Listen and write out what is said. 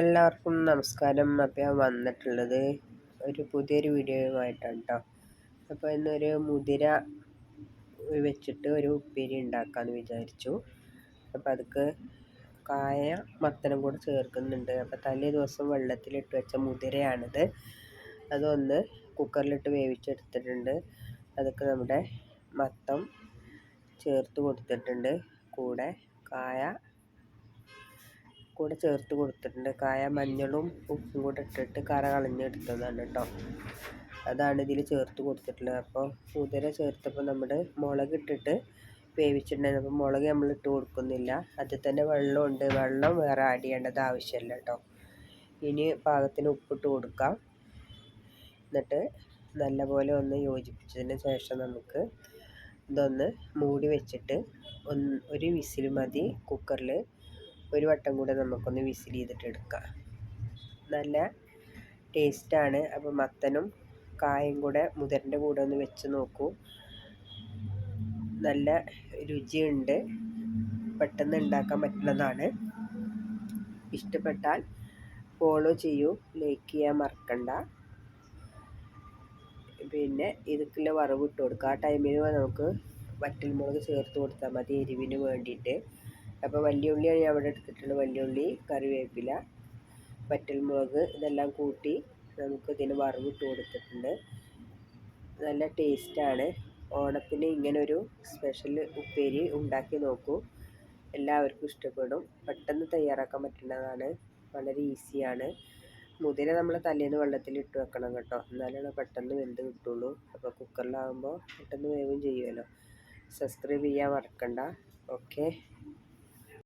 എല്ലാവർക്കും നമസ്കാരം. അപ്പം വന്നിട്ടുള്ളത് ഒരു പുതിയൊരു വീഡിയോയുമായിട്ടാണ് കേട്ടോ അപ്പോൾ ഇന്നൊരു മുതിര വെച്ചിട്ട് ഒരു ഉപ്പേരി ഉണ്ടാക്കാമെന്ന് വിചാരിച്ചു. അപ്പോൾ അതൊക്കെ കായ മത്തനും കൂടെ ചേർക്കുന്നുണ്ട്. അപ്പോൾ തലേ ദിവസം വെള്ളത്തിലിട്ട് വെച്ച മുതിരയാണിത്. അതൊന്ന് കുക്കറിലിട്ട് വേവിച്ചെടുത്തിട്ടുണ്ട്. അതൊക്കെ നമ്മുടെ മത്തം ചേർത്ത് കൊടുത്തിട്ടുണ്ട്. കൂടെ കായ കൂടെ ചേർത്ത് കൊടുത്തിട്ടുണ്ട്. കായ മഞ്ഞളും ഉപ്പും കൂടെ ഇട്ടിട്ട് കറ കളഞ്ഞെടുത്തതാണ് കേട്ടോ അതാണ് ഇതിൽ ചേർത്ത് കൊടുത്തിട്ടുള്ളത്. അപ്പോൾ മുതിര ചേർത്തപ്പോൾ നമ്മൾ മുളക് ഇട്ടിട്ട് വേവിച്ചിട്ടുണ്ടായിരുന്നു. അപ്പോൾ മുളക് നമ്മൾ ഇട്ട് കൊടുക്കുന്നില്ല. അതിൽ തന്നെ വെള്ളമുണ്ട്. വെള്ളം വേറെ ആഡ് ചെയ്യേണ്ടത് ആവശ്യമില്ല കേട്ടോ ഇനി പാകത്തിന് ഉപ്പിട്ട് കൊടുക്കാം. എന്നിട്ട് നല്ലപോലെ ഒന്ന് യോജിപ്പിച്ചതിന് ശേഷം നമുക്ക് ഇതൊന്ന് മൂടി വെച്ചിട്ട് ഒന്ന് ഒരു വിസിൽ മതി. കുക്കറിൽ ഒരു വട്ടം കൂടെ നമുക്കൊന്ന് വിസിൽ ചെയ്തിട്ട് എടുക്കാം. നല്ല ടേസ്റ്റാണ്. അപ്പോൾ മത്തനും കായും കൂടെ മുതിരന്റെ കൂടെ ഒന്ന് വെച്ച് നോക്കൂ. നല്ല രുചിയുണ്ട്. പെട്ടെന്ന് ഉണ്ടാക്കാൻ പറ്റുന്നതാണ്. ഇഷ്ടപ്പെട്ടാൽ ഫോളോ ചെയ്യൂ. ലൈക്ക് ചെയ്യാൻ മറക്കണ്ട. പിന്നെ ഇതൊക്കെയുള്ള വറവ് ഇട്ട് കൊടുക്കുക. ആ ടൈമിൽ നമുക്ക് വറ്റൽമുളക് ചേർത്ത് കൊടുത്താൽ മതി എരിവിന് വേണ്ടിയിട്ട്. അപ്പോൾ വലിയ ഉള്ളിയാണ് ഞാൻ ഇവിടെ എടുത്തിട്ടുള്ളത്. വലിയ ഉള്ളി കറിവേപ്പില വറ്റൽമുളക് ഇതെല്ലാം കൂട്ടി നമുക്ക് ഇതിന് വറവിട്ട് കൊടുത്തിട്ടുണ്ട്. നല്ല ടേസ്റ്റാണ് ഓണത്തിന് ഇങ്ങനൊരു സ്പെഷ്യൽ ഉപ്പേരി ഉണ്ടാക്കി നോക്കൂ. എല്ലാവർക്കും ഇഷ്ടപ്പെടും. പെട്ടെന്ന് തയ്യാറാക്കാൻ പറ്റുന്നതാണ് വളരെ ഈസിയാണ് മുതിര നമ്മൾ തലേന്ന് വെള്ളത്തിൽ ഇട്ട് വെക്കണം കേട്ടോ. എന്നാലാണ് പെട്ടെന്ന് വെന്ത് കിട്ടുള്ളൂ. അപ്പോൾ കുക്കറിലാകുമ്പോൾ പെട്ടെന്ന് വേവും ചെയ്യുമല്ലോ. സബ്സ്ക്രൈബ് ചെയ്യാൻ മറക്കണ്ട. ഓക്കെ